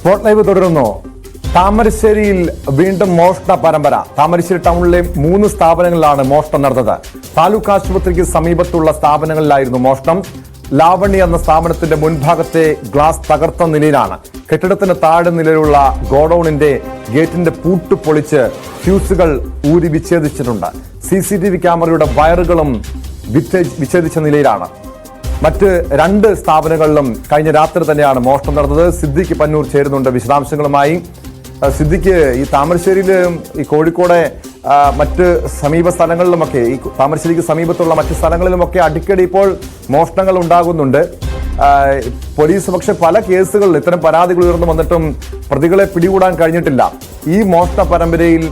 Spot live തുടരുന്നു. താമരശ്ശേരിയിൽ വീണ്ടും മോഷണ പരമ്പര. താമരശ്ശേരി ടൗണിലെ മൂന്ന് സ്ഥാപനങ്ങളിലാണ് മോഷണം നടന്നത്. താലൂക്ക് ആശുപത്രിക്ക് സമീപത്തുള്ള സ്ഥാപനങ്ങളിലായിരുന്നു മോഷണം ലാവണി എന്ന സ്ഥാപനത്തിന്റെ മുൻഭാഗത്തെ ഗ്ലാസ് തകർത്ത നിലയിലാണ്. കെട്ടിടത്തിന് താഴെ നിലയിലുള്ള ഗോഡൌണിന്റെ ഗേറ്റിന്റെ പൂട്ട് പൊളിച്ച് ഫ്യൂസുകൾ ഊരി വിച്ഛേദിച്ചിട്ടുണ്ട്. സി സി ടി വി ക്യാമറയുടെ വയറുകളും വിച്ഛേദിച്ച നിലയിലാണ്. മറ്റ് രണ്ട് സ്ഥാപനങ്ങളിലും കഴിഞ്ഞ രാത്രി തന്നെയാണ് മോഷണം നടന്നത്. സിദ്ദിഖ് പന്നൂർ ചേരുന്നുണ്ട് വിശദാംശങ്ങളുമായി. സിദ്ദിഖ് ഈ താമരശ്ശേരിയിലും ഈ കോഴിക്കോടെ മറ്റ് സമീപ സ്ഥലങ്ങളിലുമൊക്കെ ഈ താമരശ്ശേരിക്ക് സമീപത്തുള്ള മറ്റ് സ്ഥലങ്ങളിലുമൊക്കെ അടിക്കടി ഇപ്പോൾ മോഷണങ്ങൾ ഉണ്ടാകുന്നുണ്ട്. പോലീസ് പക്ഷെ പല കേസുകളിൽ ഇത്തരം പരാതികൾ ഉയർന്നു വന്നിട്ടും പ്രതികളെ പിടികൂടാൻ കഴിഞ്ഞിട്ടില്ല. ഈ മോഷണ പരമ്പരയിൽ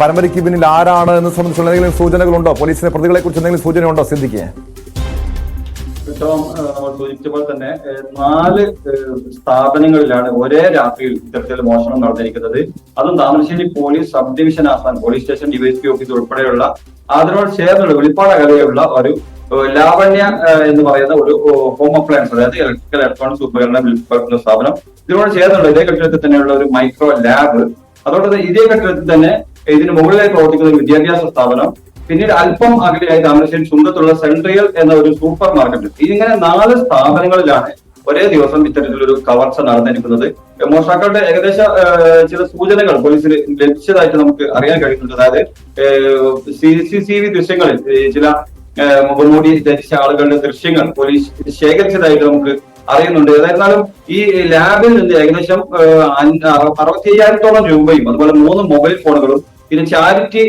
പരമ്പരയ്ക്ക് പിന്നിൽ ആരാണ് എന്ന് സംബന്ധിച്ചുള്ള എന്തെങ്കിലും സൂചനകളുണ്ടോ? പോലീസിന് പ്രതികളെ കുറിച്ച് എന്തെങ്കിലും സൂചനയുണ്ടോ സിദ്ദിഖ് ഏറ്റവും നമ്മൾ തന്നെ നാല് സ്ഥാപനങ്ങളിലാണ് ഒരേ രാത്രിയിൽ ഇത്തരത്തിൽ മോഷണം നടന്നിരിക്കുന്നത്. അതും താമരശ്ശേരി പോലീസ് സബ് ഡിവിഷൻ ആസ്ഥാനം പോലീസ് സ്റ്റേഷൻ ഡിവൈഎസ്പി ഓഫീസ് ഉൾപ്പെടെയുള്ള അതിനോട് ചേർന്നുള്ള വെളിപ്പാട് അകലെയുള്ള ഒരു ലാവണ്യ എന്ന് പറയുന്ന ഒരു ഹോം അപ്ലയൻസ് അതായത് ഇലക്ട്രിക്കൽ ഇലക്ട്രോണിക്സ് ഉപകരണം വിൽക്കുന്ന സ്ഥാപനം ഇതിനോട് ചേർന്നുള്ള ഇതേ കെട്ടിടത്തിൽ തന്നെയുള്ള ഒരു മൈക്രോ ലാബ് അതോടൊപ്പം ഇതേ കെട്ടിടത്തിൽ തന്നെ ഇതിന് മുകളിലായി പ്രവർത്തിക്കുന്ന ഒരു വിദ്യാഭ്യാസ സ്ഥാപനം പിന്നീട് അല്പം അകലെയായി താമരശ്ശേരി ചുങ്കത്തുള്ള സെൻട്രിയൽ എന്ന ഒരു സൂപ്പർ മാർക്കറ്റ് ഇതിങ്ങനെ നാല് സ്ഥാപനങ്ങളിലാണ് ഒരേ ദിവസം ഇത്തരത്തിലൊരു കവർച്ച നടന്നിരിക്കുന്നത്. മോഷ്ടാക്കളുടെ ഏകദേശ ചില സൂചനകൾ പോലീസിന് ലഭിച്ചതായിട്ട് നമുക്ക് അറിയാൻ കഴിയുന്നുണ്ട്. അതായത് സി സി സി വി ദൃശ്യങ്ങളിൽ ചില മുഖമൂടി ധരിച്ച ആളുകളുടെ ദൃശ്യങ്ങൾ പോലീസ് ശേഖരിച്ചതായിട്ട് നമുക്ക് അറിയുന്നുണ്ട്. ഏതായിരുന്നാലും ഈ ലാബിൽ നിന്ന് ഏകദേശം അറുപത്തി അയ്യായിരത്തോളം രൂപയും അതുപോലെ മൂന്ന് മൊബൈൽ ഫോണുകളും പിന്നെ ചാരിറ്റി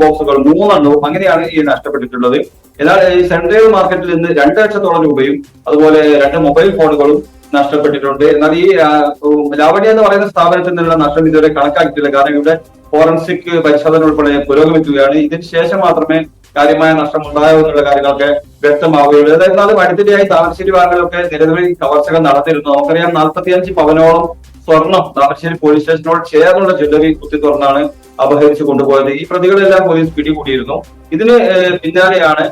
ബോക്സുകൾ മൂന്നെണ്ണവും അങ്ങനെയാണ് ഈ നഷ്ടപ്പെട്ടിട്ടുള്ളത്. എന്നാൽ സെൻട്രൽ മാർക്കറ്റിൽ നിന്ന് രണ്ട് ലക്ഷത്തോളം രൂപയും അതുപോലെ രണ്ട് മൊബൈൽ ഫോണുകളും നഷ്ടപ്പെട്ടിട്ടുണ്ട്. എന്നാൽ ഈ ലാവണ്യ എന്ന് പറയുന്ന സ്ഥാപനത്തിൽ നിന്നുള്ള നഷ്ടം ഇതുവരെ കണക്കാക്കിയിട്ടില്ല. കാരണം ഇവിടെ ഫോറൻസിക് പരിശോധന ഉൾപ്പെടെ പുരോഗമിക്കുകയാണ്. ഇതിന് ശേഷം മാത്രമേ കാര്യമായ നഷ്ടം ഉണ്ടായോ എന്നുള്ള കാര്യങ്ങളൊക്കെ വ്യക്തമാവുകയുള്ളൂ. ഏതായിരുന്നാലും അടുത്തിടെയായി താമരശ്ശേരി ഭാഗങ്ങളിലൊക്കെ നിരവധി കവർച്ചകൾ നടത്തിയിരുന്നു നമുക്കറിയാം നാൽപ്പത്തിയഞ്ച് പവനോളം സ്വർണം താമരശ്ശേരി പോലീസ് സ്റ്റേഷനോട് ചേർന്നുള്ള ജ്വല്ലറി കുത്തി തുറന്നാണ് അപഹരിച്ചു കൊണ്ടുപോയത്. ഈ പ്രതികളെല്ലാം പോലീസ് പിടികൂടിയിരുന്നു. ഇതിന് പിന്നാലെയാണ്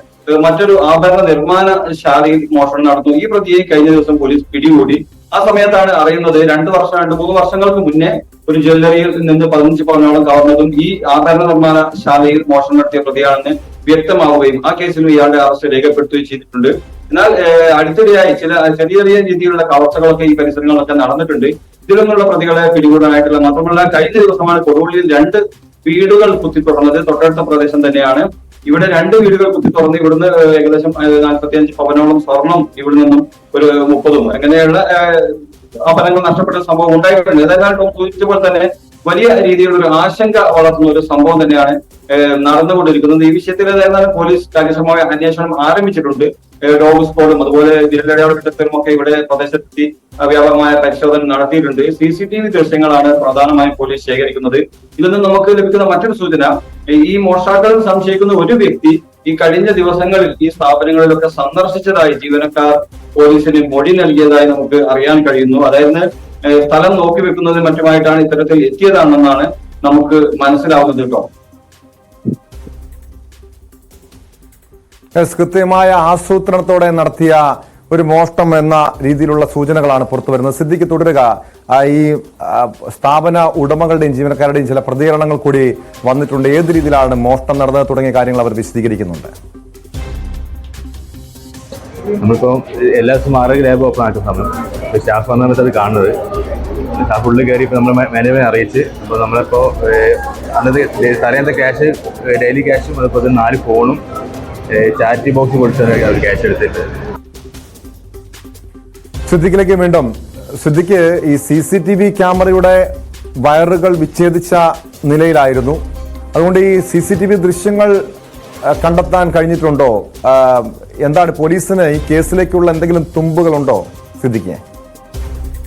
മറ്റൊരു ആഭരണ നിർമ്മാണ ശാലയിൽ മോഷണം നടന്നു. ഈ പ്രതിയെ കഴിഞ്ഞ ദിവസം പോലീസ് പിടികൂടി. ആ സമയത്താണ് അറിയുന്നത് രണ്ട് വർഷം രണ്ട് മൂന്ന് വർഷങ്ങൾക്ക് മുന്നേ ഒരു ജ്വല്ലറിയിൽ നിന്ന് പതിനഞ്ച് പവനോളം കവർന്നതും ഈ ആഭരണ നിർമ്മാണ ശാലയിൽ മോഷണം നടത്തിയ പ്രതിയാണെന്ന് വ്യക്തമാവുകയും ആ കേസിൽ ഇയാളുടെ അറസ്റ്റ് രേഖപ്പെടുത്തുകയും ചെയ്തിട്ടുണ്ട്. എന്നാൽ അടുത്തിടെയായി ചില ചെറിയ ചെറിയ രീതിയിലുള്ള കവർച്ചകളൊക്കെ ഈ പരിസരങ്ങളിലൊക്കെ നടന്നിട്ടുണ്ട്. ഇതിൽ നിന്നുള്ള പ്രതികളെ പിടികൂടാനായിട്ടുള്ള മാത്രമല്ല കഴിഞ്ഞ ദിവസമാണ് കൊടുവള്ളിയിൽ രണ്ട് വീടുകൾ കുത്തി തുറന്നത് തൊട്ടടുത്ത പ്രദേശം തന്നെയാണ്. ഇവിടെ രണ്ട് വീടുകൾ കുത്തി തുറന്ന് ഇവിടുന്ന് ഏകദേശം നാൽപ്പത്തി അഞ്ച് പവനോളം സ്വർണം ഇവിടെ നിന്നും ഒരു മുപ്പതും. അങ്ങനെയുള്ള ആഭരണങ്ങൾ നഷ്ടപ്പെട്ട സംഭവം ഉണ്ടായിട്ടുണ്ട്. ഏതായാലും സൂചിച്ച പോലെ തന്നെ വലിയ രീതിയിലുള്ള ഒരു ആശങ്ക വളർത്തുന്ന ഒരു സംഭവം തന്നെയാണ് നടന്നുകൊണ്ടിരിക്കുന്നത്. ഈ വിഷയത്തിൽ ഏതായിരുന്നാലും പോലീസ് കാര്യക്ഷമമായ അന്വേഷണം ആരംഭിച്ചിട്ടുണ്ട്. ഡോഗ് സ്ക്വാഡും അതുപോലെ ജില്ലയുടെ ഒക്കെ ഇവിടെ പ്രദേശത്തെത്തി വ്യാപകമായ പരിശോധന നടത്തിയിട്ടുണ്ട്. സി സി ടി വി ദൃശ്യങ്ങളാണ് പ്രധാനമായും പോലീസ് ശേഖരിക്കുന്നത്. ഇതിൽ നിന്ന് നമുക്ക് ലഭിക്കുന്ന മറ്റൊരു സൂചന ഈ മോഷ്ടാക്കൾ സംശയിക്കുന്ന ഒരു വ്യക്തി ഈ കഴിഞ്ഞ ദിവസങ്ങളിൽ ഈ സ്ഥാപനങ്ങളിലൊക്കെ സന്ദർശിച്ചതായി ജീവനക്കാർ പോലീസിന് മൊഴി നൽകിയതായി നമുക്ക് അറിയാൻ കഴിയുന്നു. അതായത് സ്ഥലം നോക്കി വെക്കുന്നതിന് മറ്റുമായിട്ടാണ് ഇത്തരത്തിൽ എത്തിയതാണെന്നാണ് നമുക്ക് മനസ്സിലാവുന്നത് കേട്ടോ. കൃത്യമായ ആസൂത്രണത്തോടെ നടത്തിയ ഒരു മോഷ്ടം എന്ന രീതിയിലുള്ള സൂചനകളാണ് പുറത്തു വരുന്നത്. സിദ്ധിക്ക് തുടരുക. ഈ സ്ഥാപന ഉടമകളുടെയും ജീവനക്കാരുടെയും ചില പ്രതികരണങ്ങൾ കൂടി വന്നിട്ടുണ്ട്. ഏത് രീതിയിലാണ് മോഷ്ടം നടന്നത് തുടങ്ങിയ കാര്യങ്ങൾ അവർ വിശദീകരിക്കുന്നുണ്ട്. നമ്മളിപ്പോൾ എല്ലാ ദിവസവും ആറ് ലാബ് ഓപ്പൺ ആക്കുന്ന സമയം സ്റ്റാഫ് വന്ന സമയത്ത് അത് കാണുന്നത് ഉള്ളിൽ കയറി ഇപ്പോൾ നമ്മൾ മാനേജ്മെന്റ് അറിയിച്ച് അപ്പോൾ നമ്മളിപ്പോൾ അന്നത്തെ തലേന്നത്തെ ക്യാഷ് ഡെയിലി ക്യാഷും അതുപോലെ നാല് ഫോണും ചാരിറ്റി ബോക്സ് കൊടുത്താണ് അവർ ക്യാഷ് എടുത്തിട്ട്. സിദ്ദിഖിലേക്ക് വീണ്ടും. സിദ്ദിഖ് ഈ സി സി ടി വി ക്യാമറയുടെ വയറുകൾ വിച്ഛേദിച്ച നിലയിലായിരുന്നു. അതുകൊണ്ട് ഈ സി സി ടി വി ദൃശ്യങ്ങൾ കണ്ടെത്താൻ കഴിഞ്ഞിട്ടുണ്ടോ? എന്താണ് പോലീസിന് ഈ കേസിലേക്കുള്ള എന്തെങ്കിലും തുമ്പുകളുണ്ടോ സിദ്ദിഖ്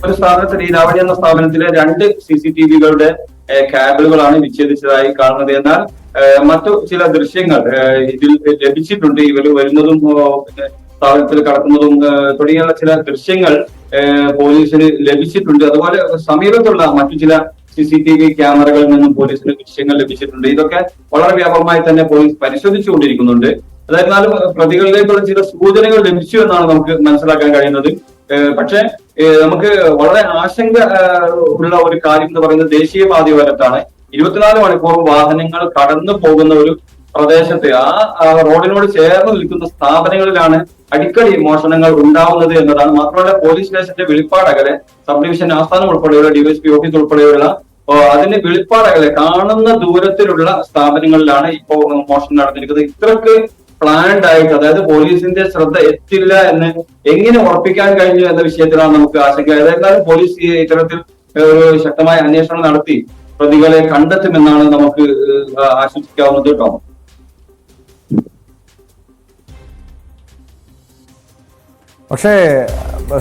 ഒരു സ്ഥാപനത്തിൽ ഈ ലാവണി എന്ന സ്ഥാപനത്തിലെ രണ്ട് സി സി ടി വികളുടെ കാബിളുകളാണ് വിച്ഛേദിച്ചതായി കാണുന്നത്. എന്നാൽ മറ്റു ചില ദൃശ്യങ്ങൾ ഇതിൽ ലഭിച്ചിട്ടുണ്ട്. ഇവർ വരുന്നതും സ്ഥാപനത്തിൽ കടക്കുന്നതും തുടങ്ങിയുള്ള ചില ദൃശ്യങ്ങൾ പോലീസിന് ലഭിച്ചിട്ടുണ്ട്. അതുപോലെ സമീപത്തുള്ള മറ്റു ചില സി സി ടി വി ക്യാമറകളിൽ നിന്നും പോലീസിന് ദൃശ്യങ്ങൾ ലഭിച്ചിട്ടുണ്ട്. ഇതൊക്കെ വളരെ വ്യാപകമായി തന്നെ പോലീസ് പരിശോധിച്ചുകൊണ്ടിരിക്കുന്നുണ്ട്. അതായിരുന്നാലും പ്രതികളിലേക്കുള്ള ചില സൂചനകൾ ലഭിച്ചു എന്നാണ് നമുക്ക് മനസ്സിലാക്കാൻ കഴിയുന്നത്. പക്ഷെ നമുക്ക് വളരെ ആശങ്ക ഉള്ള ഒരു കാര്യം എന്ന് പറയുന്നത് ദേശീയപാതയോരത്താണ് ഇരുപത്തിനാല് മണിക്കൂറും വാഹനങ്ങൾ കടന്നു പോകുന്ന ഒരു പ്രദേശത്ത് ആ റോഡിനോട് ചേർന്ന് നിൽക്കുന്ന സ്ഥാപനങ്ങളിലാണ് അടിക്കടി മോഷണങ്ങൾ ഉണ്ടാവുന്നത് എന്നതാണ്. മാത്രമല്ല പോലീസ് സ്റ്റേഷന്റെ വെളിപ്പാടകലെ സബ് ഡിവിഷൻ ആസ്ഥാനം ഉൾപ്പെടെയുള്ള ഡിവൈഎസ്പി ഓഫീസ് ഉൾപ്പെടെയുള്ള അതിന്റെ വെളിപ്പാടകലെ കാണുന്ന ദൂരത്തിലുള്ള സ്ഥാപനങ്ങളിലാണ് ഇപ്പോൾ മോഷണം നടന്നിരിക്കുന്നത്. ഇത്രക്ക് പ്ലാൻഡ് ആയിട്ട് അതായത് പോലീസിന്റെ ശ്രദ്ധ എത്തില്ല എന്ന് എങ്ങനെ ഉറപ്പിക്കാൻ കഴിഞ്ഞു എന്ന വിഷയത്തിലാണ് നമുക്ക് ആശങ്ക. ഏതായിരുന്നാലും പോലീസ് ഇത്തരത്തിൽ ഒരു ശക്തമായ അന്വേഷണം നടത്തി പ്രതികളെ കണ്ടെത്തുമെന്നാണ് നമുക്ക് ആശംസിക്കാവുന്നത് കേട്ടോ. പക്ഷേ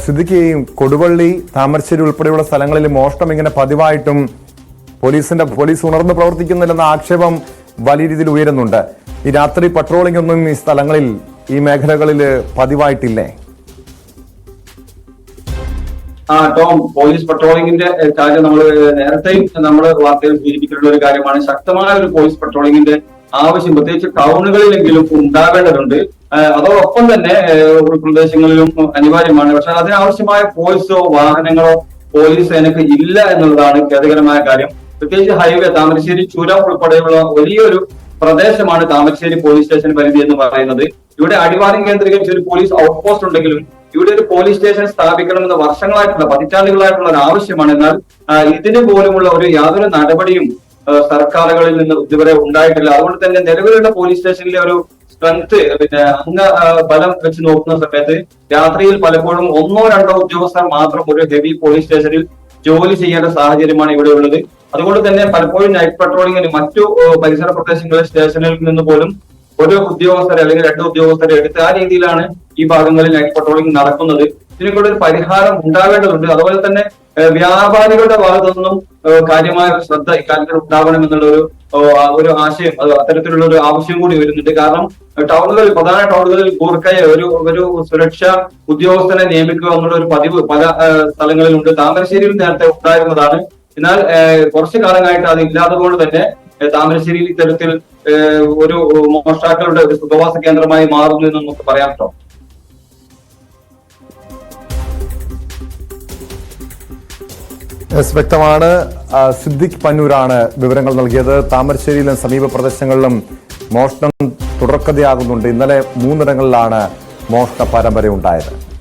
സിദ്ദിഖ് ഈ കൊടുവള്ളി താമരശ്ശേരി ഉൾപ്പെടെയുള്ള സ്ഥലങ്ങളിൽ മോഷണം ഇങ്ങനെ പതിവായിട്ടും പോലീസിന്റെ പോലീസ് ഉണർന്ന് പ്രവർത്തിക്കുന്നില്ലെന്ന ആക്ഷേപം വലിയ രീതിയിൽ ഉയരുന്നുണ്ട്. ഈ രാത്രി പട്രോളിംഗ് ഒന്നും ഈ സ്ഥലങ്ങളിൽ ഈ മേഖലകളിൽ പതിവായിട്ടില്ലേ? ആ ടോം പോലീസ് പട്രോളിംഗിന്റെ കാര്യം നമ്മൾ നേരത്തെയും നമ്മൾ വാർത്തയിൽ സൂചിപ്പിച്ചിട്ടുള്ള ഒരു കാര്യമാണ്. ശക്തമായ ഒരു പോലീസ് പട്രോളിംഗിന്റെ ആവശ്യം പ്രത്യേകിച്ച് ടൗണുകളിലെങ്കിലും ഉണ്ടാകേണ്ടതുണ്ട്. അതോടൊപ്പം തന്നെ ഉൾപ്രദേശങ്ങളിലും അനിവാര്യമാണ്. പക്ഷെ അതിനാവശ്യമായ പോലീസോ വാഹനങ്ങളോ പോലീസ് സേനക്ക് ഇല്ല എന്നുള്ളതാണ് ഖേദകരമായ കാര്യം. പ്രത്യേകിച്ച് ഹൈവേ താമരശ്ശേരി ചുരം ഉൾപ്പെടെയുള്ള വലിയൊരു പ്രദേശമാണ് താമരശ്ശേരി പോലീസ് സ്റ്റേഷൻ പരിധി എന്ന് പറയുന്നത്. ഇവിടെ അടിവാരം കേന്ദ്രീകരിച്ച് ഒരു പോലീസ് ഔട്ട് പോസ്റ്റ് ഉണ്ടെങ്കിലും ഇവിടെ ഒരു പോലീസ് സ്റ്റേഷൻ സ്ഥാപിക്കണമെന്ന് വർഷങ്ങളായിട്ടുള്ള പതിറ്റാണ്ടുകളായിട്ടുള്ള ഒരു ആവശ്യമാണ്. എന്നാൽ ഇതിനു പോലുമുള്ള ഒരു യാതൊരു നടപടിയും സർക്കാരുകളിൽ നിന്ന് ഇതുവരെ ഉണ്ടായിട്ടില്ല. അതുകൊണ്ട് തന്നെ നിലവിലുള്ള പോലീസ് സ്റ്റേഷനിലെ ഒരു സ്ട്രെങ്ത് പിന്നെ അംഗ ബലം വെച്ച് നോക്കുന്ന സമയത്ത് രാത്രിയിൽ പലപ്പോഴും ഒന്നോ രണ്ടോ ഉദ്യോഗസ്ഥർ മാത്രം ഒരു ഹെവി പോലീസ് സ്റ്റേഷനിൽ ജോലി ചെയ്യേണ്ട സാഹചര്യമാണ് ഇവിടെ ഉള്ളത്. അതുകൊണ്ട് തന്നെ പലപ്പോഴും നൈറ്റ് പട്രോളിങ്ങിന് മറ്റു പരിസര പ്രദേശങ്ങളിൽ സ്റ്റേഷനിൽ നിന്ന് പോലും ഒരു ഉദ്യോഗസ്ഥരെ അല്ലെങ്കിൽ രണ്ട് ഉദ്യോഗസ്ഥരെ എടുത്ത് ആ രീതിയിലാണ് ഈ ഭാഗങ്ങളിൽ നൈറ്റ് പട്രോളിംഗ് നടക്കുന്നത്. ഇതിനൊക്കെ ഒരു പരിഹാരം ഉണ്ടാവേണ്ടതുണ്ട് അതുപോലെ തന്നെ വ്യാപാരികളുടെ ഭാഗത്തൊന്നും കാര്യമായ ശ്രദ്ധ ഇക്കാര്യത്തിൽ ഉണ്ടാവണം ഒരു ഒരു ആശയം അത് അത്തരത്തിലുള്ള ഒരു ആവശ്യം കൂടി വരുന്നുണ്ട്. കാരണം ടൗണുകളിൽ പ്രധാന ടൗണുകളിൽ ഗൂർഖയെ ഒരു ഒരു സുരക്ഷാ ഉദ്യോഗസ്ഥനെ നിയമിക്കുക എന്നുള്ള ഒരു പതിവ് പല സ്ഥലങ്ങളിലുണ്ട്. താമരശ്ശേരിയിൽ നേരത്തെ ഉണ്ടായിരുന്നതാണ് എന്നാൽ കുറച്ചു കാലമായിട്ട് അത് ഇല്ലാത്തതുകൊണ്ട് തന്നെ താമരശ്ശേരി ഇത്തരത്തിൽ ഒരു മോഷ്ടാക്കളുടെ ഒരു സുഖവാസ കേന്ദ്രമായി മാറുന്നു എന്ന് നമുക്ക് പറയാം കേട്ടോ. വ്യക്തമാണ്. സിദ്ദിഖ് പന്നൂരാണ് വിവരങ്ങൾ നൽകിയത്. താമരശ്ശേരിയിലും സമീപ പ്രദേശങ്ങളിലും മോഷണം തുടർക്കഥയാകുന്നുണ്ട്. ഇന്നലെ മൂന്നിടങ്ങളിലാണ് മോഷണ പരമ്പര ഉണ്ടായത്.